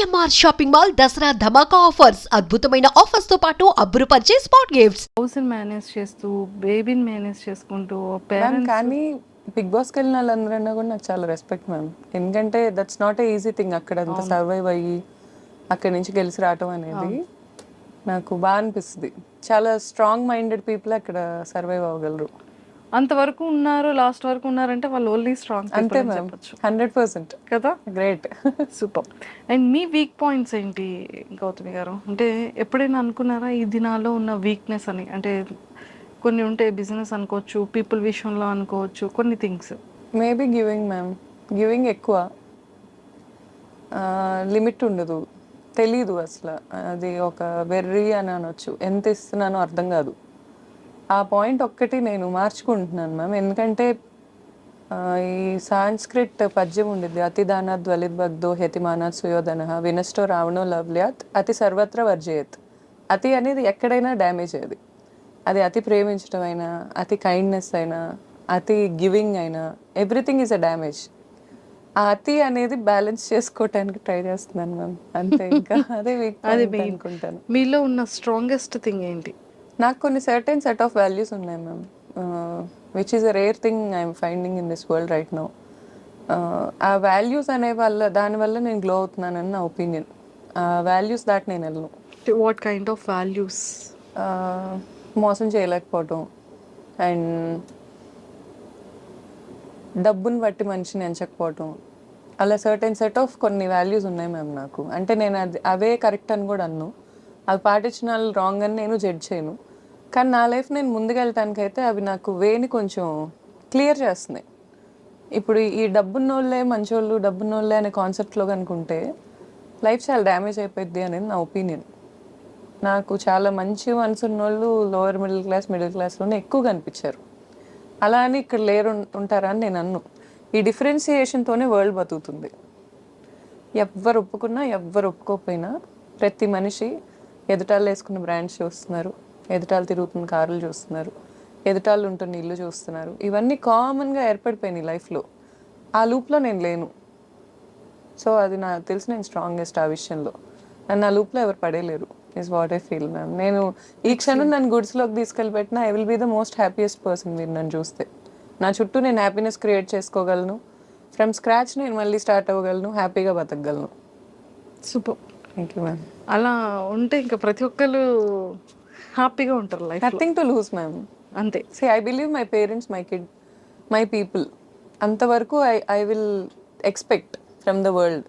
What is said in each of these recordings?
CMR shopping mall Dasara Dhamaka offers అద్భుతమైన ఆఫర్స్తో పాటు అబ్బురుపరిచే స్పాట్ గిఫ్ట్స్. హౌస్ని మేనేజ్ చేస్తూ బేబీని మేనేజ్ చేసుకుంటూ మ్యామ్ కానీ బిగ్ బాస్కి వెళ్ళిన వాళ్ళందరన్నా కూడా నాకు చాలా రెస్పెక్ట్ మ్యామ్ ఎందుకంటే that's not a easy thing అక్కడ అంత సర్వైవ్ అయ్యి అక్కడి నుంచి గెలిచి రావటం అనేది నాకు బాగా అనిపిస్తుంది. చాలా స్ట్రాంగ్ మైండెడ్ పీపుల్ అక్కడ సర్వైవ్ అవ్వగలరు. అంతవరకు ఉన్నారు లాస్ట్ వరకు ఉన్నారంటే వాళ్ళు ఓన్లీ స్ట్రాంగ్ అంతే చెప్పొచ్చు. హండ్రెడ్ పర్సెంట్ కదా? గ్రేట్ సూపర్ అండ్ మీ వీక్ పాయింట్స్ ఏంటి గౌతమి గారు? అంటే ఎప్పుడైనా అనుకున్నారా ఈ దినాల్లో ఉన్న వీక్నెస్ అని? అంటే కొన్ని ఉంటాయి బిజినెస్ అనుకోవచ్చు పీపుల్ విషయంలో అనుకోవచ్చు కొన్ని things maybe giving ma'am giving ఎక్కువ. లిమిట్ ఉండదు. తెలీదు అసలు. అది ఒక వెర్రి అని అనొచ్చు. ఎంత ఇస్తున్నానో అర్థం కాదు. ఆ పాయింట్ ఒక్కటి నేను మార్చుకుంటున్నాను మ్యామ్. ఎందుకంటే ఈ సాంస్క్రిట్ పద్యం ఉండిద్ది. అతి దానాత్ ధ్వలిత్ భగ్ధో హెతిమానాత్ సుయోధన వినష్టో రావణో లవ్ల్యాత్ అతి సర్వత్ర వర్జయత్. అతి అనేది ఎక్కడైనా డ్యామేజ్ అది. అది అతి ప్రేమించడం అయినా అతి కైండ్నెస్ అయినా అతి గివింగ్ అయినా ఎవ్రీథింగ్ ఈజ్ అ డ్యామేజ్ ఆ అతి అనేది బ్యాలెన్స్ చేసుకోవటానికి ట్రై చేస్తున్నాను మ్యామ్. అంతే ఇంకా. అదే. అనుకుంటాను. మీలో ఉన్న స్ట్రాంగెస్ట్ థింగ్ ఏంటి? నాకు కొన్ని సర్టెన్ సెట్ ఆఫ్ వాల్యూస్ ఉన్నాయి ma'am which is a rare thing I'm finding in this world right now ఆ వాల్యూస్ అనే వల్ల దానివల్ల నేను గ్లో అవుతున్నానని నా ఒపీనియన్ ఆ వాల్యూస్ దాటి నేను వెళ్ళను. వాట్ కైండ్ ఆఫ్ వాల్యూస్ మోసం చేయలేకపోవటం. అండ్ డబ్బుని బట్టి మనిషిని ఎంచకపోవటం. అలా సర్టెన్ సెట్ ఆఫ్ కొన్ని వాల్యూస్ ఉన్నాయి మ్యామ్ నాకు. అంటే నేను అది అవే కరెక్ట్ అని కూడా అన్ను. అవి పాటించిన వాళ్ళు రాంగ్ అని నేను జడ్జ్ చేయను. కానీ నా లైఫ్ నేను ముందుకెళ్ళటానికి అయితే అవి నాకు వేని కొంచెం క్లియర్ చేస్తున్నాయి. ఇప్పుడు ఈ డబ్బున్నోళ్ళే మంచోళ్ళు డబ్బున్నోళ్ళే అనే కాన్సెప్ట్లో కనుకుంటే లైఫ్ చాలా డ్యామేజ్ అయిపోయింది అనేది నా ఒపీనియన్. నాకు చాలా మంచి మనసు ఉన్నోళ్ళు లోవర్ మిడిల్ క్లాస్ మిడిల్ క్లాస్లోనే ఎక్కువ కనిపించారు. అలా అని ఇక్కడ లేరు ఉంటారని ఉంటారా అని నేను అన్ను. ఈ డిఫరెన్సియేషన్తోనే వరల్డ్ బతుకుతుంది. ఎవ్వరు ఒప్పుకున్నా ఎవ్వరు ఒప్పుకోకపోయినా ప్రతి మనిషి ఎదుటాలు వేసుకున్న బ్రాండ్స్ చూస్తున్నారు. ఎదుటాలు తిరుగుతున్న కార్లు చూస్తున్నారు ఎదుటాళ్ళు ఉంటున్న ఇల్లు చూస్తున్నారు. ఇవన్నీ కామన్గా ఏర్పడిపోయినాయి లైఫ్లో ఆ లూప్లో నేను లేను. సో అది నాకు తెలిసి నేను స్ట్రాంగెస్ట్ ఆ విషయంలో. నన్ను ఆ లూప్లో ఎవరు పడేయలేరు is what I feel ma'am నేను ఈ క్షణం నన్ను గుడ్స్లోకి తీసుకెళ్ళి పెట్టినా I will be the most happiest person మీరు నన్ను చూస్తే. నా చుట్టూ నేను హ్యాపీనెస్ క్రియేట్ చేసుకోగలను. ఫ్రమ్ స్క్రాచ్ నేను మళ్ళీ స్టార్ట్ అవ్వగలను హ్యాపీగా బతకగలను. సూపర్ థ్యాంక్ యూ మ్యామ్ అలా ఉంటే ఇంకా ప్రతి ఒక్కరు హ్యాపీగా ఉంటారు life nothing to lose ma'am అంతే. See I believe my parents my kid my people అంతవరకు I I will expect from the world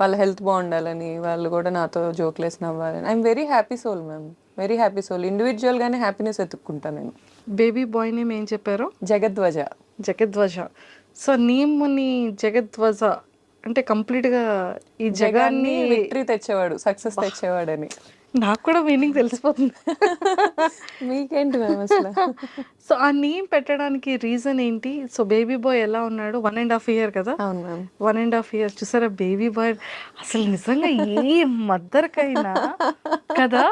వాళ్ళ హెల్త్ బాగుండాలని వాళ్ళు కూడా నాతో జోక్లేసి నవ్వాలని. I'm very happy soul ma'am very happy soul ఇండివిజువల్గానే happiness ఎత్తుక్కుంటాను నేను. బేబీ బాయ్ నేమ్ ఏం చెప్పారు? జగద్వజ. జగద్వజ. సో నేమ్ని జగద్వజ. అంటే complete గా ఈ జగాన్ని జగాన్ని విక్టరీ తెచ్చేవాడు సక్సెస్ తెచ్చేవాడని. నాకు కూడా మీనింగ్ తెలిసిపోతుంది. మీకేంటి మ్యామ్ అసలు? సో ఆ నేమ్ పెట్టడానికి రీజన్ ఏంటి? సో బేబీ బాయ్ ఎలా ఉన్నాడు? వన్ అండ్ హాఫ్ ఇయర్ కదా? వన్ అండ్ హాఫ్ ఇయర్ చూసారా బేబీ బాయ్ అసలు నిజంగా ఏ మదర్కైనా కదా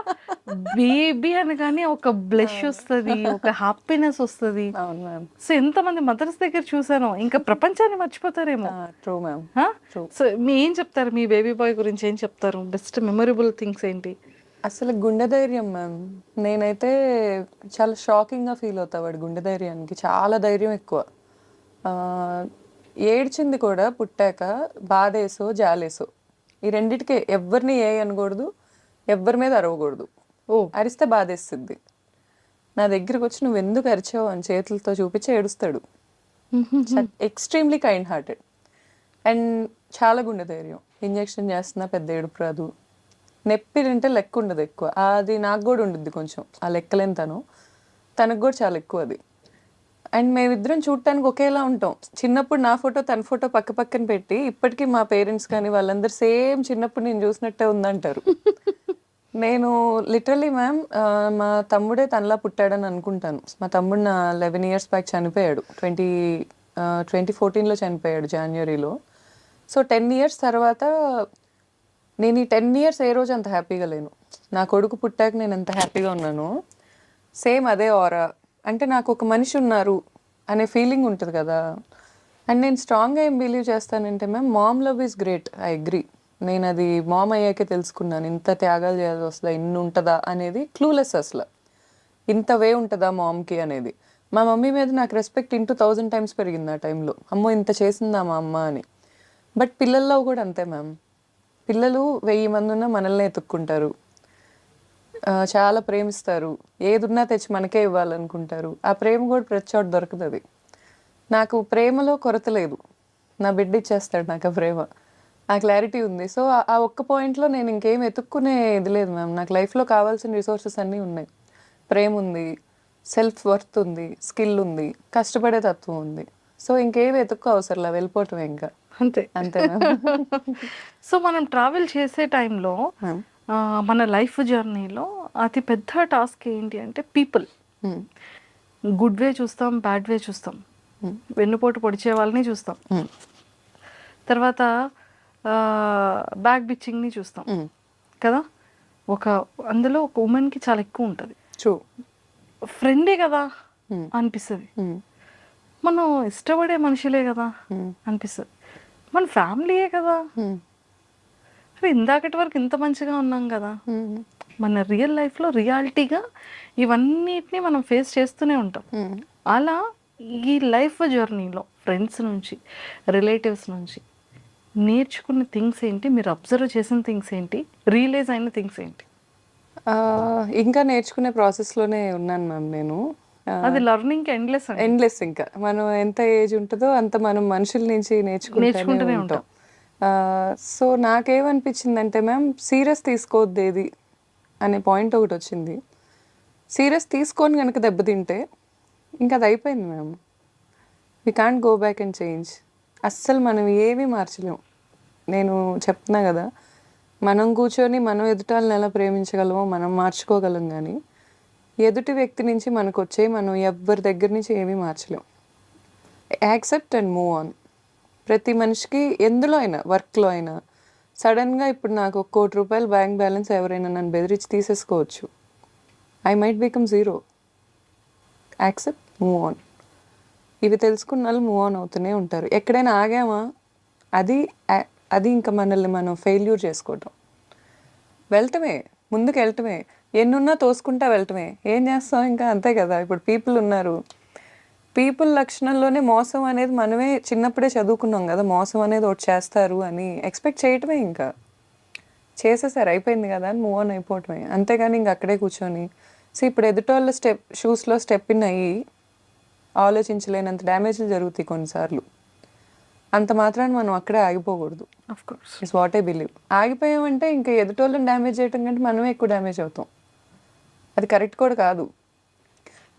బేబీ అనగానే ఒక బ్లెష్ వస్తుంది ఒక హ్యాపీనెస్ వస్తుంది. అవును మ్యామ్ సో ఎంతమంది మదర్స్ దగ్గర చూసానో ఇంకా ప్రపంచాన్ని మర్చిపోతారేమో. True ma'am. సో మీ ఏం చెప్తారు? మీ బేబీ బాయ్ గురించి ఏం చెప్తారు? బెస్ట్ మెమొరబుల్ థింగ్స్ ఏంటి? అసలు గుండె ధైర్యం మ్యామ్ నేనైతే చాలా షాకింగ్గా ఫీల్ అవుతా వాడి గుండె ధైర్యానికి. చాలా ధైర్యం ఎక్కువ. ఏడ్చింది కూడా పుట్టాక బాధేసో జాలేసో ఈ రెండిటికే ఎవరిని ఏ అనకూడదు ఎవరి మీద అరవకూడదు. ఓ. అరిస్తే బాధేస్తుంది. నా దగ్గరికి వచ్చి నువ్వు ఎందుకు అరిచావు? అని చేతులతో చూపించి ఏడుస్తాడు. ఎక్స్ట్రీమ్లీ కైండ్ హార్టెడ్ అండ్ చాలా గుండె ధైర్యం. ఇంజెక్షన్ చేస్తున్నా పెద్ద ఏడుపు రాదు. నొప్పి తింటే లెక్క ఉండదు ఎక్కువ. అది నాకు కూడా ఉండుద్ది కొంచెం ఆ లెక్కలేని తను. తనకు కూడా చాలా ఎక్కువ అది. అండ్ మేమిద్దరం చూడటానికి ఒకేలా ఉంటాం. చిన్నప్పుడు నా ఫోటో తన ఫోటో పక్క పక్కన పెట్టి ఇప్పటికీ మా పేరెంట్స్ కానీ వాళ్ళందరూ సేమ్ చిన్నప్పుడు నేను చూసినట్టే ఉందంటారు. నేను లిటరలీ మ్యామ్ మా తమ్ముడే తనలా పుట్టాడని అనుకుంటాను. మా తమ్ముడు నా లెవెన్ ఇయర్స్ బ్యాక్ చనిపోయాడు. ట్వంటీ ట్వంటీ ఫోర్టీన్లో చనిపోయాడు జనవరిలో సో టెన్ ఇయర్స్ తర్వాత నేను ఈ టెన్ ఇయర్స్ ఏ రోజు అంత హ్యాపీగా లేను. నా కొడుకు పుట్టాక నేను ఎంత హ్యాపీగా ఉన్నాను సేమ్ అదే ఆరా అంటే నాకు ఒక మనిషి ఉన్నారు అనే ఫీలింగ్ ఉంటుంది కదా. అండ్ నేను స్ట్రాంగ్గా ఏం బిలీవ్ చేస్తానంటే ma'am mom love is great I agree నేను అది మామ్ అయ్యాకే తెలుసుకున్నాను. ఇంత త్యాగాలు చేయాల్సి వస్తుందా? ఇన్ని ఉంటుందా? అనేది క్లూలెస్ అసలు. ఇంత వే ఉంటుందా మామ్కి అనేది. మా మమ్మీ మీద నాకు రెస్పెక్ట్ ఇంటూ థౌజండ్ టైమ్స్ పెరిగింది ఆ టైంలో అమ్మో ఇంత చేసిందా మా అమ్మ అని. బట్ పిల్లల్లో కూడా అంతే మ్యామ్ పిల్లలు వెయ్యి మంది ఉన్నా మనల్ని ఎతుక్కుంటారు చాలా ప్రేమిస్తారు. ఏదున్నా తెచ్చి మనకే ఇవ్వాలనుకుంటారు. ఆ ప్రేమ కూడా ప్రతి చోట దొరుకుతుంది నాకు ప్రేమలో కొరత లేదు. నా బిడ్డ ఇచ్చేస్తాడు నాకు ఆ ప్రేమ. ఆ క్లారిటీ ఉంది. సో ఆ- ఒక్క పాయింట్లో నేను ఇంకేం ఎత్తుక్కునే ఇది లేదు మ్యామ్ నాకు లైఫ్లో కావాల్సిన రిసోర్సెస్ అన్నీ ఉన్నాయి. ప్రేమ ఉంది సెల్ఫ్ వర్త్ ఉంది స్కిల్ ఉంది కష్టపడే తత్వం ఉంది. సో ఇంకేం ఎత్తుక్కో అవసరం వెళ్ళిపోవటం ఇంకా. అంతే అంతే సో మనం ట్రావెల్ చేసే టైంలో మన లైఫ్ జర్నీలో అతి పెద్ద టాస్క్ ఏంటి అంటే పీపుల్. గుడ్ వే చూస్తాం బ్యాడ్ వే చూస్తాం. వెన్నుపోటు పొడిచే వాళ్ళని చూస్తాం. తర్వాత బ్యాక్ బిచ్చింగ్ని చూస్తాం. కదా ఒక అందులో ఒక ఉమెన్కి చాలా ఎక్కువ ఉంటుంది ట్రూ ఫ్రెండే కదా. అనిపిస్తుంది. మనం ఇష్టపడే మనుషులే కదా. అనిపిస్తుంది మన ఫ్యామిలీయే కదా. అరే ఇందాకటి వరకు ఇంత మంచిగా ఉన్నాం కదా. మన రియల్ లైఫ్లో రియాలిటీగా ఇవన్నిటిని మనం ఫేస్ చేస్తూనే ఉంటాం. అలా ఈ లైఫ్ జర్నీలో ఫ్రెండ్స్ నుంచి రిలేటివ్స్ నుంచి నేర్చుకున్న థింగ్స్ ఏంటి? మీరు అబ్జర్వ్ చేసిన థింగ్స్ ఏంటి? రియలైజ్ అయిన థింగ్స్ ఏంటి? ఇంకా నేర్చుకునే ప్రాసెస్లోనే ఉన్నాను మ్యామ్ నేను. అది లర్నింగ్ ఎండ్లెస్ ఎండ్లెస్ ఇంకా. మనం ఎంత ఏజ్ ఉంటుందో అంత మనం మనుషుల నుంచి నేర్చుకుంటూనే ఉంటాం. సో నాకేమనిపించిందంటే మ్యామ్ సీరియస్ తీసుకోవద్దు ఏది అనే పాయింట్ ఒకటి వచ్చింది. సీరియస్ తీసుకొని కనుక దెబ్బతింటే ఇంకా అది అయిపోయింది ma'am. We can't go back and change అస్సలు మనం ఏమీ మార్చలేం. నేను చెప్తున్నా కదా మనం కూర్చొని మనం ఎదుటి వాళ్ళని ఎలా ప్రేమించగలమో మనం మార్చుకోగలం కానీ ఎదుటి వ్యక్తి నుంచి మనకు వచ్చే మనం ఎవ్వరి దగ్గర నుంచి ఏమీ మార్చలేం. Accept and move on. ప్రతి మనిషికి ఎందులో అయినా వర్క్లో అయినా. సడన్గా ఇప్పుడు నాకు ఒక కోటి రూపాయలు బ్యాంక్ బ్యాలెన్స్ ఎవరైనా నన్ను బెదిరించి తీసేసుకోవచ్చు. I might become zero. Accept move on. ఇవి తెలుసుకున్న వాళ్ళు మూవ్ ఆన్ అవుతూనే ఉంటారు. ఎక్కడైనా ఆగామా? అది అది ఇంకా మనల్ని మనం ఫెయిల్యూర్ చేసుకోవటం. వెళ్ళటమే ముందుకు వెళ్ళటమే ఎన్నున్నా తోసుకుంటా వెళ్ళటమే. ఏం చేస్తాం ఇంకా? అంతే కదా. ఇప్పుడు పీపుల్ ఉన్నారు. పీపుల్ లక్షణంలోనే మోసం అనేది మనమే చిన్నప్పుడే చదువుకున్నాం కదా. మోసం అనేది ఒకటి చేస్తారు అని ఎక్స్పెక్ట్ చేయటమే ఇంకా. చేసేసారు అయిపోయింది కదా అని మూవ్ ఆన్ అయిపోవటమే. అంతేగాని ఇంక అక్కడే కూర్చొని. సో ఇప్పుడు ఎదుటోళ్ళ స్టెప్ షూస్లో స్టెప్ ఇన్ అయ్యి ఆలోచించలేనంత డ్యామేజ్లు జరుగుతాయి కొన్నిసార్లు. అంత మాత్రాన్ని మనం అక్కడే ఆగిపోకూడదు. ఇస్ వాట్ ఐ బిలీవ్ ఆగిపోయామంటే ఇంకా ఎదుటోళ్ళని డ్యామేజ్ చేయటం కంటే మనమే ఎక్కువ డ్యామేజ్ అవుతాం. అది కరెక్ట్ కూడా కాదు.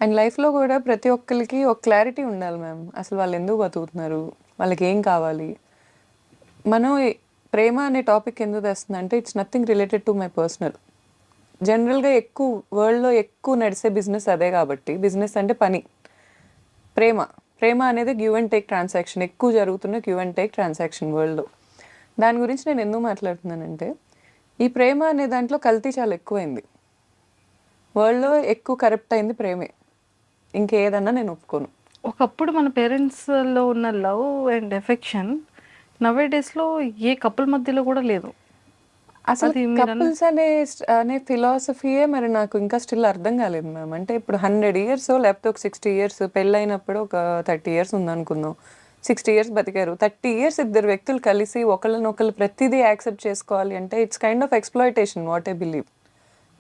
అండ్ లైఫ్లో కూడా ప్రతి ఒక్కరికి ఒక క్లారిటీ ఉండాలి మ్యామ్. అసలు వాళ్ళు ఎందుకు బతుకుతున్నారు? వాళ్ళకి ఏం కావాలి? మనం ప్రేమ అనే టాపిక్ ఎందుకు తెస్తుంది అంటే it's nothing related to my personal జనరల్గా ఎక్కువ వరల్డ్లో ఎక్కువ నడిచే బిజినెస్ అదే కాబట్టి బిజినెస్ అంటే పని. ప్రేమ. ప్రేమ అనేది గివ్ అండ్ టేక్ ట్రాన్సాక్షన్ ఎక్కువ జరుగుతున్న గివ్ అండ్ టేక్ ట్రాన్సాక్షన్ వరల్డ్లో దాని గురించి నేను ఎందుకు మాట్లాడుతున్నానంటే ఈ ప్రేమ అనే దాంట్లో కల్తీ చాలా ఎక్కువైంది. వరల్డ్లో ఎక్కువ కరప్ట్ అయింది ప్రేమే. ఇంకేదన్నా నేను ఒప్పుకోను. ఒకప్పుడు మన పేరెంట్స్లో ఉన్న లవ్ అండ్ ఎఫెక్షన్ నవే డేస్లో ఏ కపుల్ మధ్యలో కూడా లేదు. అసలు కపుల్స్ అనే అనే ఫిలాసఫీయే మరి నాకు ఇంకా స్టిల్ అర్థం కాలేదు మ్యామ్. అంటే ఇప్పుడు హండ్రెడ్ ఇయర్స్ లేకపోతే ఒక సిక్స్టీ ఇయర్స్ పెళ్ళైనప్పుడు ఒక థర్టీ ఇయర్స్ ఉందనుకుందాం. సిక్స్టీ ఇయర్స్ బతికారు. థర్టీ ఇయర్స్ ఇద్దరు వ్యక్తులు కలిసి ఒకళ్ళనొకళ్ళు ప్రతిదీ యాక్సెప్ట్ చేసుకోవాలి అంటే it's kind of exploitation what I believe.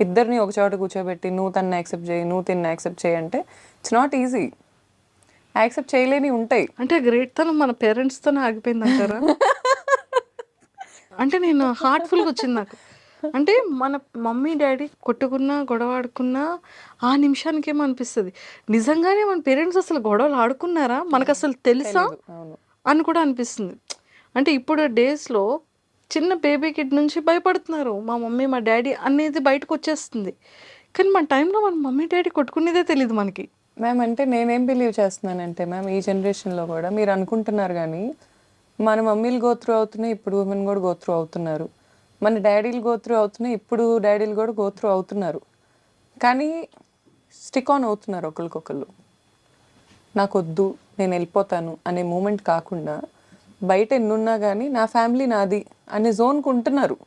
ఇద్దరిని ఒక చోట కూర్చోబెట్టి నువ్వు తన్ని యాక్సెప్ట్ చేయి నువ్వు తిన్ని యాక్సెప్ట్ చేయి అంటే ఇట్స్ నాట్ ఈజీ యాక్సెప్ట్ చేయలేని ఉంటాయి. అంటే గ్రేట్ తనం మన పేరెంట్స్తోనే ఆగిపోయింది అంటారా అంటే నేను హార్ట్ఫుల్గా వచ్చింది నాకు. అంటే మన మమ్మీ డాడీ కొట్టుకున్నా గొడవ ఆడుకున్నా ఆ నిమిషానికి ఏమో అనిపిస్తుంది. నిజంగానే మన పేరెంట్స్ అసలు గొడవలు ఆడుకున్నారా? మనకు అసలు తెలుసా అని కూడా అనిపిస్తుంది. అంటే ఇప్పుడు డేస్లో చిన్న బేబీ కిడ్ నుంచి భయపడుతున్నారు. మా మమ్మీ మా డాడీ అనేది బయటకు వచ్చేస్తుంది. కానీ మన టైంలో మన మమ్మీ డాడీ కొట్టుకునేదే తెలియదు మనకి. మ్యామ్ అంటే నేనేం బిలీవ్ చేస్తున్నానంటే మ్యామ్ ఈ జనరేషన్లో కూడా మీరు అనుకుంటున్నారు కానీ మన మమ్మీలు గోత్రు అవుతున్నాయి ఇప్పుడు ఉమెన్ కూడా గోత్రు అవుతున్నారు. మన డాడీలు గోత్రు అవుతున్నాయి ఇప్పుడు డాడీలు కూడా గోత్రు అవుతున్నారు. కానీ స్టిక్ ఆన్ అవుతున్నారు ఒకరికొకళ్ళు. నాకు వద్దు నేను వెళ్ళిపోతాను అనే మూమెంట్ కాకుండా బయట ఎన్నున్నా కానీ నా ఫ్యామిలీ నాది అనే జోన్కి ఉంటున్నారు.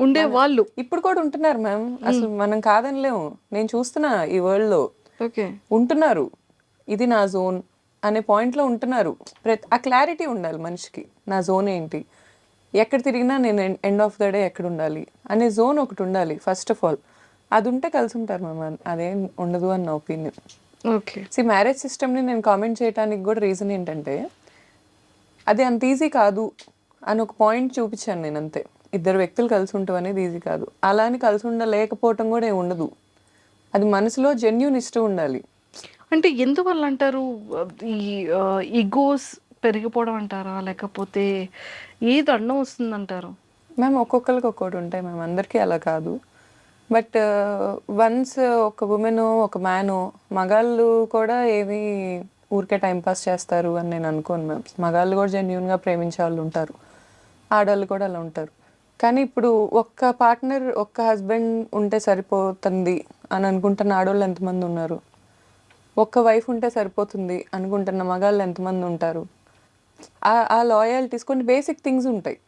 ఉండే వాళ్ళు. ఇప్పుడు కూడా ఉంటున్నారు మ్యామ్. అసలు మనం కాదనిలేము నేను చూస్తున్నా ఈ వరల్డ్లో. ఓకే. ఉంటున్నారు. ఇది నా జోన్ అనే point లో ఉంటున్నారు. ప్రతి ఆ క్లారిటీ ఉండాలి మనిషికి. నా జోన్ ఏంటి? ఎక్కడ తిరిగినా నేను ఎండ్ ఆఫ్ ద డే ఎక్కడ ఉండాలి? అనే జోన్ ఒకటి ఉండాలి ఫస్ట్ ఆఫ్ ఆల్ అది ఉంటే కలిసి ఉంటారు మ్యామ్. అదేం ఉండదు అన్న ఒపీనియన్ ఓకే. సి మ్యారేజ్ సిస్టమ్ని నేను కామెంట్ చేయడానికి కూడా రీజన్ ఏంటంటే అది అంత ఈజీ కాదు అని ఒక పాయింట్ చూపించాను నేను అంతే. ఇద్దరు వ్యక్తులు కలిసి ఉండటం అనేది ఈజీ కాదు. అలా అని కలిసి ఉండలేకపోవటం కూడా ఏమి ఉండదు. అది మనసులో జెన్యున్ ఇష్టం ఉండాలి. అంటే ఎందువల్ల అంటారు? ఈ ఈగోస్ పెరిగిపోవడం అంటారా? లేకపోతే ఏది అడ్డం వస్తుంది అంటారు? మేము ఒక్కొక్కరికి ఒక్కొక్కటి ఉంటాయి మేము అందరికీ అలా కాదు. బట్ వన్స్ ఒక ఉమెన్ ఒక మ్యాన్ మగాళ్ళు కూడా ఏమి ఊరికే టైం పాస్ చేస్తారు అని నేను అనుకోను మ్యామ్. మగాళ్ళు కూడా జెన్యున్గా ప్రేమించే వాళ్ళు ఉంటారు. ఆడవాళ్ళు కూడా అలా ఉంటారు. కానీ ఇప్పుడు ఒక్క పార్ట్నర్ ఒక్క హస్బెండ్ ఉంటే సరిపోతుంది అని అనుకుంటున్న ఆడవాళ్ళు ఎంతమంది ఉన్నారు? ఒక్క వైఫ్ ఉంటే సరిపోతుంది అనుకుంటున్న మగాళ్ళు ఎంతమంది ఉంటారు? ఆ- లాయాలిటీస్ కొన్ని బేసిక్ థింగ్స్ ఉంటాయి.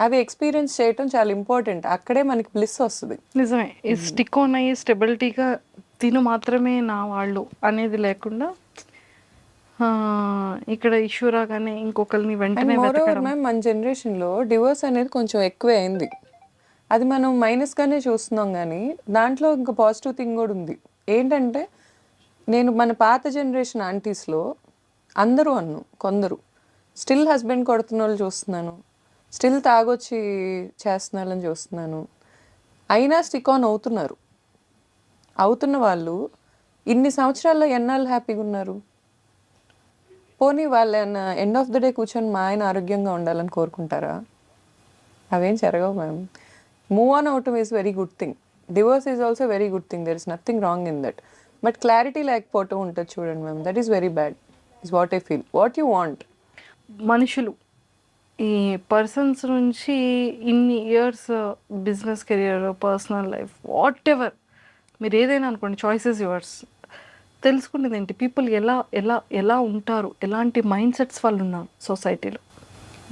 అవి ఎక్స్పీరియన్స్ చేయటం చాలా ఇంపార్టెంట్ అక్కడే మనకి బ్లిస్ వస్తుంది. నిజమే. ఈ స్టిక్ ఆన్ అయ్యి స్టెబిలిటీగా తిను మాత్రమే నా వాళ్ళు అనేది లేకుండా ఇక్కడ ఇష్యూ రాగానే ఇంకొకరిని వెంటనే వెతకడం. మ్యామ్ మన జనరేషన్లో డివోర్స్ అనేది కొంచెం ఎక్కువే అయింది. అది మనం మైనస్గానే చూస్తున్నాం కానీ దాంట్లో ఇంకా పాజిటివ్ థింగ్ కూడా ఉంది. ఏంటంటే నేను మన పాత జనరేషన్ ఆంటీస్లో అందరూ అన్ను కొందరు. స్టిల్ హస్బెండ్ కొడుతున్న వాళ్ళు చూస్తున్నాను. స్టిల్ తాగొచ్చి చేస్తున్నారని చూస్తున్నాను. అయినా స్టిక్ ఆన్ అవుతున్నారు. అవుతున్న వాళ్ళు ఇన్ని సంవత్సరాల్లో ఎన్నాళ్ళు హ్యాపీగా ఉన్నారు? పోనీ వాళ్ళ ఎండ్ ఆఫ్ ద డే కూర్చొని మా ఆయన ఆరోగ్యంగా ఉండాలని కోరుకుంటారా? అవేం జరగవు మ్యామ్ మూవ్ ఆన్ అవటం is very good thing divorce is also very good thing there is nothing wrong in that but clarity లేకపోవటం ఉంటుంది చూడండి ma'am that is very bad is what I feel what you want మనుషులు ఈ persons నుంచి ఇన్ని years business career personal life whatever మీరు ఏదైనా అనుకోండి చాయిసెస్ యువర్స్ తెలుసుకునేది ఏంటి పీపుల్ ఎలా ఎలా ఎలా ఉంటారు? ఎలాంటి మైండ్ సెట్స్ వాళ్ళు ఉన్నారు సొసైటీలో?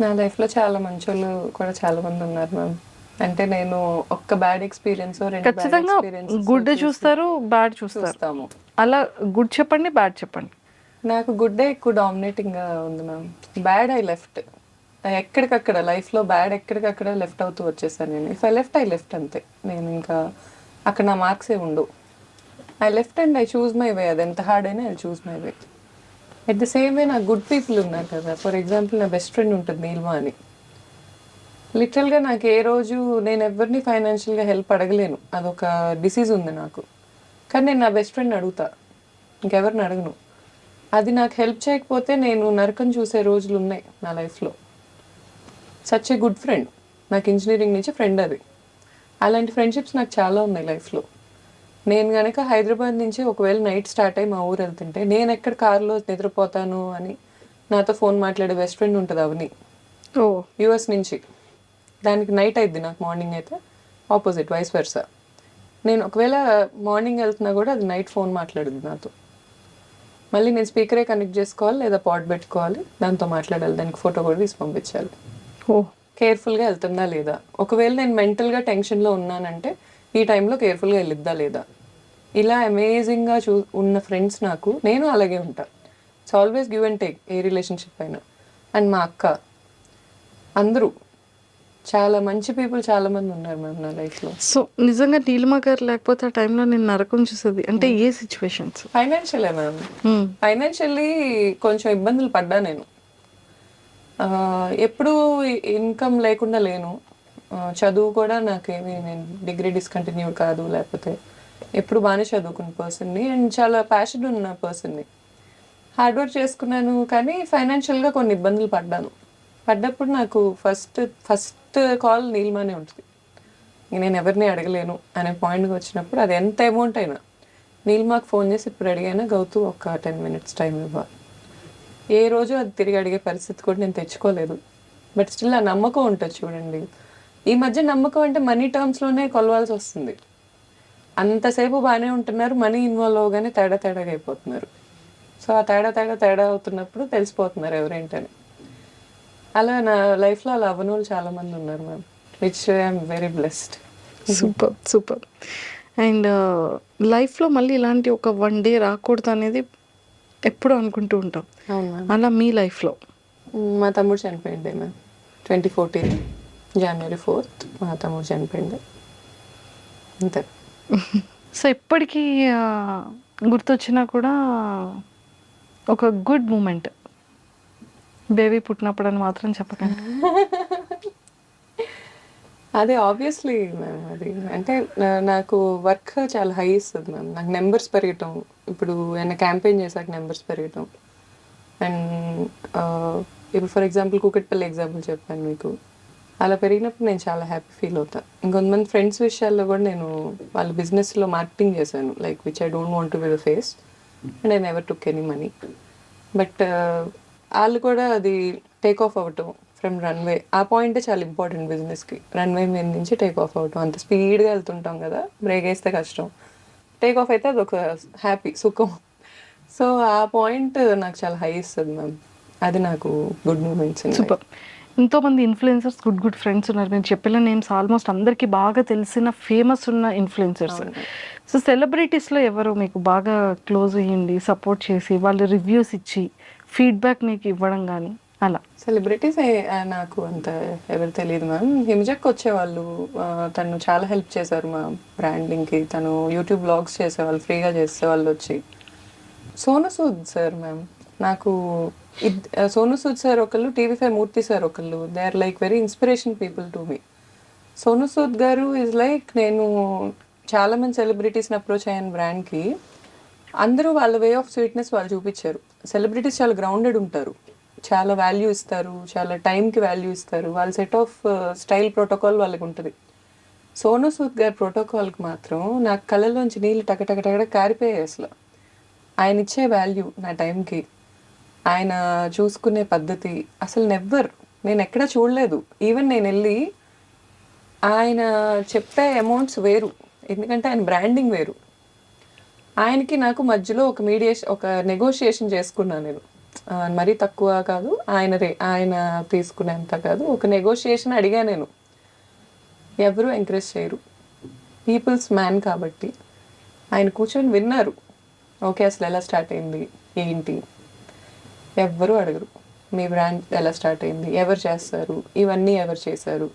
నా లైఫ్లో చాలా మంచి వాళ్ళు కూడా చాలా మంది ఉన్నారు మ్యామ్. అంటే నేను ఒక్క బ్యాడ్ ఎక్స్పీరియన్స్ ఖచ్చితంగా గుడ్ చూసి చూస్తారు బ్యాడ్ చూస్తారు. చూస్తాము. అలా గుడ్ చెప్పండి బ్యాడ్ చెప్పండి. నాకు గుడ్ ఎక్కువ డామినేటింగ్గా ఉంది మ్యామ్. Bad I left. ఎక్కడికక్కడ లైఫ్లో బ్యాడ్ ఎక్కడికక్కడ లెఫ్ట్ అవుతూ వచ్చేసాను నేను. If I left I left అంతే. నేను ఇంకా అక్కడ నా మార్క్స్ ఏ ఉండవు. I left and I choose my way అది ఎంత హార్డ్ అయినా I choose my way at the same way నాకు గుడ్ పీపుల్ ఉన్నారు కదా. ఫర్ ఎగ్జాంపుల్ నా బెస్ట్ ఫ్రెండ్ ఉంటుంది నీల్మా అని. లిటరల్గా నాకు ఏ రోజు నేను ఎవరిని ఫైనాన్షియల్గా హెల్ప్ అడగలేను. అదొక డిసీజ్ ఉంది నాకు. కానీ నేను నా బెస్ట్ ఫ్రెండ్ అడుగుతా. ఇంకెవరిని అడగను. అది నాకు హెల్ప్ చేయకపోతే నేను నరకం చూసే రోజులు ఉన్నాయి నా లైఫ్లో సచ్ ఏ గుడ్ ఫ్రెండ్ నాకు ఇంజనీరింగ్ నుంచి ఫ్రెండ్ అది. అలాంటి ఫ్రెండ్షిప్స్ నాకు చాలా ఉన్నాయి లైఫ్లో నేను కనుక హైదరాబాద్ నుంచి ఒకవేళ నైట్ స్టార్ట్ అయ్యి మా ఊరు వెళ్తుంటే నేను ఎక్కడ కారులో నిద్రపోతాను అని నాతో ఫోన్ మాట్లాడే బెస్ట్ ఫ్రెండ్ ఉంటుంది అవని. ఓ. యూఎస్ నుంచి. దానికి నైట్ అయిద్ది నాకు మార్నింగ్ అయితే. Opposite vice versa. నేను ఒకవేళ మార్నింగ్ వెళ్తున్నా కూడా అది నైట్ ఫోన్ మాట్లాడుద్ది నాతో. మళ్ళీ నేను స్పీకరే కనెక్ట్ చేసుకోవాలి లేదా పాట్ పెట్టుకోవాలి దాంతో మాట్లాడాలి దానికి ఫోటో కూడా తీసి పంపించాలి. ఓ. కేర్ఫుల్గా వెళ్తుందా లేదా? ఒకవేళ నేను మెంటల్గా టెన్షన్లో ఉన్నానంటే ఈ టైంలో కేర్ఫుల్గా వెళ్ళిద్దా లేదా? ఇలా అమేజింగ్గా చూ ఉన్న ఫ్రెండ్స్ నాకు నేను అలాగే ఉంటా. It's always give and take a relationship అయినా. అండ్ మా అక్క అందరూ చాలా మంచి పీపుల్ చాలా మంది ఉన్నారు మ్యామ్ నా లైఫ్లో సో నిజంగా నీలిమ గారు లేకపోతే ఆ టైంలో నేను నరకం చూసేది. అంటే ఏ సిచ్యువేషన్స్ ఫైనాన్షియలే మ్యామ్ ఫైనాన్షియల్లీ కొంచెం ఇబ్బందులు పడ్డా నేను. ఎప్పుడూ ఇన్కమ్ లేకుండా లేను. చదువు కూడా నాకేమి నేను డిగ్రీ డిస్కంటిన్యూ కాదు లేకపోతే ఎప్పుడు బాగానే చదువుకున్న పర్సన్ని అండ్ చాలా ప్యాషన్ ఉన్న పర్సన్ని హార్డ్ వర్క్ చేసుకున్నాను కానీ ఫైనాన్షియల్గా కొన్ని ఇబ్బందులు పడ్డాను. పడ్డప్పుడు నాకు ఫస్ట్ ఫస్ట్ కాల్ నీల్మానే ఉంటుంది. నేను ఎవరిని అడగలేను అనే పాయింట్కి వచ్చినప్పుడు అది ఎంత అమౌంట్ అయినా. నీల్మాకు ఫోన్ చేసి ఇప్పుడు అడిగైనా గౌతు ఒక టెన్ మినిట్స్ టైం ఇవ్వాలి ఏ రోజు అది తిరిగి అడిగే పరిస్థితి కూడా నేను తెచ్చుకోలేదు. బట్ స్టిల్ ఆ నమ్మకం ఉంటుంది చూడండి. ఈ మధ్య నమ్మకం అంటే మనీ టర్మ్స్లోనే కొలవాల్సి వస్తుంది. అంతసేపు బాగానే ఉంటున్నారు మనీ ఇన్వాల్వ్ అవగానే తేడా తేడాగా అయిపోతున్నారు. సో ఆ తేడా తేడా తేడా అవుతున్నప్పుడు తెలిసిపోతున్నారు ఎవరేంటని. అలా నా లైఫ్లో అలా వాళ్ళు చాలా మంది ఉన్నారు ma'am which I'm very blessed super super. And లైఫ్లో మళ్ళీ ఇలాంటి ఒక వన్ డే రాకూడదు అనేది ఎప్పుడు అనుకుంటూ ఉంటాం. అవును అలా మీ లైఫ్లో? మా తమ్ముడు చనిపోయింది ma'am twenty fourteen January fourth మా తమ్ముడు చనిపోయింది అంతే సో ఎప్పటికీ ఆ, గుర్తొచ్చినా కూడా ఒక గుడ్ మూమెంట్ బేబీ పుట్టినప్పుడు అని మాత్రం చెప్పకండి. అదే ఆబ్వియస్లీ మ్యామ్ అది. అంటే నాకు వర్క్ చాలా హై ఇస్తుంది మ్యామ్ నాకు నెంబర్స్ పెరగటం ఇప్పుడు ఏమైనా క్యాంపెయిన్ చేశాక నెంబర్స్ పెరగటం. అండ్ ఇప్పుడు ఫర్ ఎగ్జాంపుల్ కూకట్పల్లి ఎగ్జాంపుల్ చెప్పాను మీకు. అలా పెరిగినప్పుడు నేను చాలా హ్యాపీ ఫీల్ అవుతాను ఇంకొంతమంది ఫ్రెండ్స్ విషయాల్లో కూడా నేను వాళ్ళ బిజినెస్లో మార్కెటింగ్ చేశాను like which I don't want to be the face and I never took any money but వాళ్ళు కూడా అది టేక్ ఆఫ్ అవ్వటం ఫ్రమ్ రన్వే ఆ పాయింటే చాలా ఇంపార్టెంట్ బిజినెస్కి రన్వే మీద నుంచి టేక్ ఆఫ్ అవ్వటం. అంత స్పీడ్గా వెళ్తుంటాం కదా బ్రేక్ వేస్తే కష్టం. టేక్ ఆఫ్ అయితే అది ఒక హ్యాపీ సుఖం. సో ఆ పాయింట్ నాకు చాలా హై ఇస్తుంది మ్యామ్ అది నాకు గుడ్ మూమెంట్స్ సూపర్ ఎంతో మంది ఇన్ఫ్లుయెన్సర్స్ గుడ్ గుడ్ ఫ్రెండ్స్ ఉన్నారు. మీరు చెప్పిన నేమ్స్ ఆల్మోస్ట్ అందరికీ బాగా తెలిసిన ఫేమస్ ఉన్న ఇన్ఫ్లుయెన్సర్స్ సో సెలబ్రిటీస్లో ఎవరు మీకు బాగా క్లోజ్ అయ్యింది సపోర్ట్ చేసి వాళ్ళు రివ్యూస్ ఇచ్చి ఫీడ్బ్యాక్ మీకు ఇవ్వడం కానీ అలా? సెలబ్రిటీస్ నాకు అంత ఎవరు తెలియదు మ్యామ్ హిమజక్ వచ్చేవాళ్ళు తను చాలా హెల్ప్ చేశారు మా బ్రాండింగ్కి తను యూట్యూబ్ బ్లాగ్స్ చేసేవాళ్ళు ఫ్రీగా చేసేవాళ్ళు వచ్చి. సోను సూద్ సార్ మ్యామ్ నాకు సోను సూద్ సార్ ఒకళ్ళు టీవీ ఫైవ్ మూర్తి సార్ ఒకళ్ళు. They are like very inspiration people to me Sonu Sood garu is like నేను చాలామంది సెలబ్రిటీస్ని అప్రోచ్ అయ్యాను బ్రాండ్కి అందరూ వాళ్ళ వే ఆఫ్ స్వీట్నెస్ వాళ్ళు చూపించారు. సెలబ్రిటీస్ చాలా గ్రౌండెడ్ ఉంటారు. చాలా వాల్యూ ఇస్తారు చాలా టైంకి వాల్యూ ఇస్తారు. వాళ్ళ సెట్ ఆఫ్ స్టైల్ ప్రోటోకాల్ వాళ్ళకి ఉంటుంది. సోను సూద్ గారి ప్రోటోకాల్కి మాత్రం నాకు కళ్ళలోంచి నీళ్ళు టక టక టక కారిపోయాయి అసలు. ఆయన ఇచ్చే వాల్యూ నా టైంకి ఆయన చూసుకునే పద్ధతి అసలు నెవ్వర్. నేను ఎక్కడా చూడలేదు. ఈవెన్ నేను వెళ్ళి ఆయన చెప్పే అమౌంట్స్ వేరు. ఎందుకంటే ఆయన బ్రాండింగ్ వేరు. ఆయనకి నాకు మధ్యలో ఒక మీడియేషన్ ఒక నెగోషియేషన్ చేసుకున్నాను నేను. మరీ తక్కువ కాదు ఆయన రే ఆయన తీసుకునేంత కాదు ఒక నెగోషియేషన్ అడిగా నేను. ఎవరు ఎంకరేజ్ చేయరు. పీపుల్స్ మ్యాన్ కాబట్టి. ఆయన కూర్చొని విన్నారు. ఓకే అసలు ఎలా స్టార్ట్ అయింది? ఏంటి? ఎవ్వరూ అడగరు. మీ బ్రాండ్ ఎలా స్టార్ట్ అయింది? ఎవరు చేస్తారు? ఇవన్నీ ఎవరు చేశారు?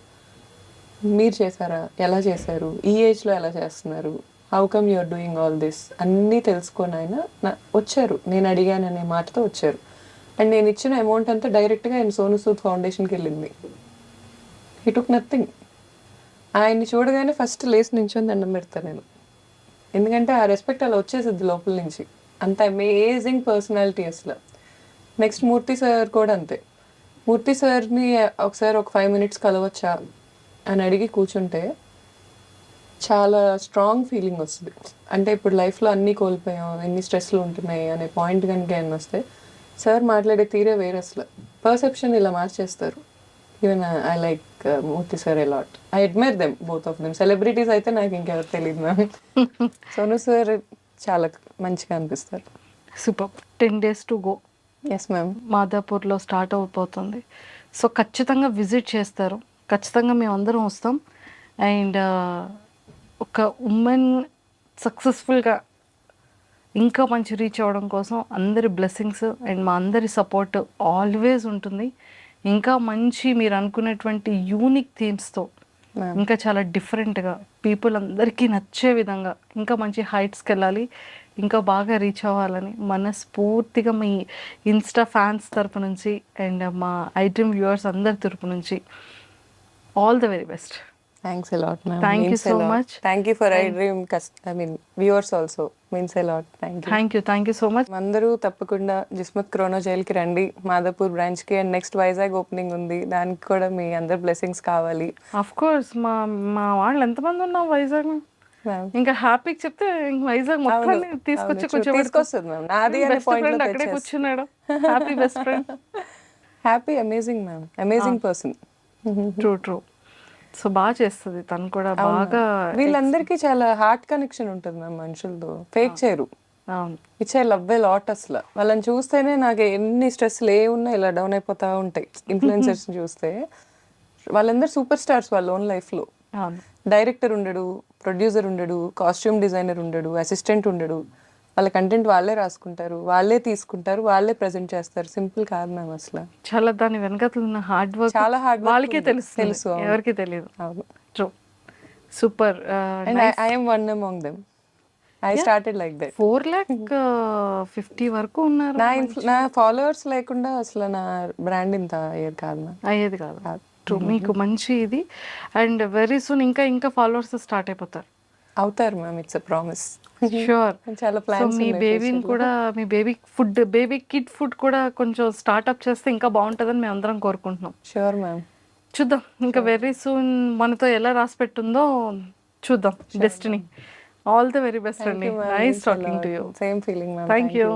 మీరు చేశారా? ఎలా చేశారు? ఈ ఏజ్లో ఎలా చేస్తున్నారు? How come you're doing all this అన్నీ తెలుసుకొని ఆయన వచ్చారు. నేను అడిగాను అనే మాటతో వచ్చారు. అండ్ నేను ఇచ్చిన అమౌంట్ అంతా డైరెక్ట్గా ఆయన సోను సూద్ ఫౌండేషన్కి వెళ్ళింది హీ టుక్ నథింగ్ ఆయన్ని చూడగానే ఫస్ట్ లేచి నించొని దండం పెడతాను నేను. ఎందుకంటే ఆ రెస్పెక్ట్ అలా వచ్చేసిద్ది లోపల నుంచి. అంత అమేజింగ్ పర్సనాలిటీ అసలు. నెక్స్ట్ మూర్తి సార్ కూడా అంతే. మూర్తి సార్ని ఒకసారి ఒక ఫైవ్ మినిట్స్ కలవచ్చా అని అడిగి కూర్చుంటే చాలా స్ట్రాంగ్ ఫీలింగ్ వస్తుంది. అంటే ఇప్పుడు లైఫ్లో అన్నీ కోల్పోయాం ఎన్ని స్ట్రెస్లు ఉంటున్నాయి అనే పాయింట్ కనుక ఏమన్నా వస్తే సార్ మాట్లాడే తీరే వేరే అసలు. పర్సెప్షన్ ఇలా మార్చేస్తారు. Even I like Murthy sir a lot I admire them both of them celebrities అయితే నాకు ఇంకెవరు తెలియదు మ్యామ్ సోను సార్ చాలా మంచిగా అనిపిస్తారు. Super ten days to go yes ma'am మాదాపూర్లో start అయిపోతుంది సో ఖచ్చితంగా విజిట్ చేస్తారు. ఖచ్చితంగా మేము అందరం వస్తాం. అండ్ ఒక ఉమెన్ సక్సెస్ఫుల్గా ఇంకా మంచి రీచ్ అవ్వడం కోసం అందరి బ్లెస్సింగ్స్ అండ్ మా అందరి సపోర్ట్ ఆల్వేస్ ఉంటుంది. ఇంకా మంచి మీరు అనుకునేటువంటి యూనిక్ థీమ్స్తో ఇంకా చాలా డిఫరెంట్గా పీపుల్ అందరికీ నచ్చే విధంగా ఇంకా మంచి హైట్స్కి వెళ్ళాలి. ఇంకా బాగా రీచ్ అవ్వాలని మనస్ఫూర్తిగా మీ ఇన్స్టా ఫ్యాన్స్ తరపు నుంచి అండ్ మా ఐటమ్ వ్యూవర్స్ అందరి తరపు నుంచి all the very best thanks a lot ma'am Thank you so much. Thank you for I dream cast I mean viewers also means a lot thank you thank you thank you so much అందరూ తప్పకుండా జిస్మత్ క్రోనో జైల్కి రండి. మాదాపూర్ బ్రాంచ్కి and next Vizag opening ఉంది. దానికి కూడా మీ అందరి బ్లెస్సింగ్స్ కావాలి. అఫ్ కోర్స్ మా మా వాళ్ళు ఎంతమంది ఉన్నాం వైజాగ్ ఇంకా హ్యాపీకి చెప్తే వైజాగ్ మొత్తాన్ని అవును, తీసుకొచ్చి కొంచెం తీసుకొస్తుంది మ్యామ్. నాది అనే పాయింట్ అక్కడే కూర్చున్నాడు. Happy best friend happy amazing ma'am. Amazing person true true so బాగా చేస్తుంది. తను కూడా బాగా వీళ్ళందరికీ చాలా హార్ట్ కనెక్షన్ ఉంటుంది మ్యామ్ మనుషులతో. ఫేక్ చేయరు. ఇచ్చే లవ్ ఏ లాట్ అసలు. వాళ్ళని చూస్తేనే నాకు ఎన్ని స్ట్రెస్ ఏ ఉన్నా ఇలా డౌన్ అయిపోతా ఉంటాయి. ఇన్ఫ్లుయెన్సర్స్ చూస్తే. వాళ్ళందరూ సూపర్ స్టార్స్ వాళ్ళ ఓన్ లైఫ్లో అవును డైరెక్టర్ ఉండడు ప్రొడ్యూసర్ ఉండడు కాస్ట్యూమ్ డిజైనర్ ఉండడు అసిస్టెంట్ ఉండడు. వాళ్ళ కంటెంట్ వాళ్ళే రాసుకుంటారు వాళ్ళే తీసుకుంటారు వాళ్ళే ప్రజెంట్ చేస్తారు. సింపుల్ కాదు మ్యామ్ అసలు. చాలా దాని వెనకతలు ఉన్న హార్డ్ వర్క్ చాలా work వాళ్ళకే. తెలుసు తెలుసు. ఎవరికి తెలియదు. అవును. True super and I'm one among them I started like that four lakh fifty వరకు ఉన్నారు నా ఫాలోవర్స్ లేకుండా అసలు నా బ్రాండ్ ఇంత అయ్యేది కాదు అయ్యేది కాదు. ట్రూ మీకు మంచి ఇది. అండ్ వెరీ సూన్ ఇంకా ఇంకా ఫాలోవర్స్ స్టార్ట్ అయిపోతారు. అవుతారు మ్యామ్ ఇట్స్ ప్రామిస్ షూర్ చాలా ప్లాన్స్ మీ బేబీని కూడా మీ baby food baby kid food కూడా కొంచెం స్టార్ట్అప్ చేస్తే ఇంకా బాగుంటుందని మేము అందరం కోరుకుంటున్నాం. షూర్ మ్యామ్ చూద్దాం. ఇంకా వెరీ సూన్ మనతో ఎలా రాసి పెట్టుందో చూద్దాం destiny all the very best అండి. Nice talking to you same feeling thank you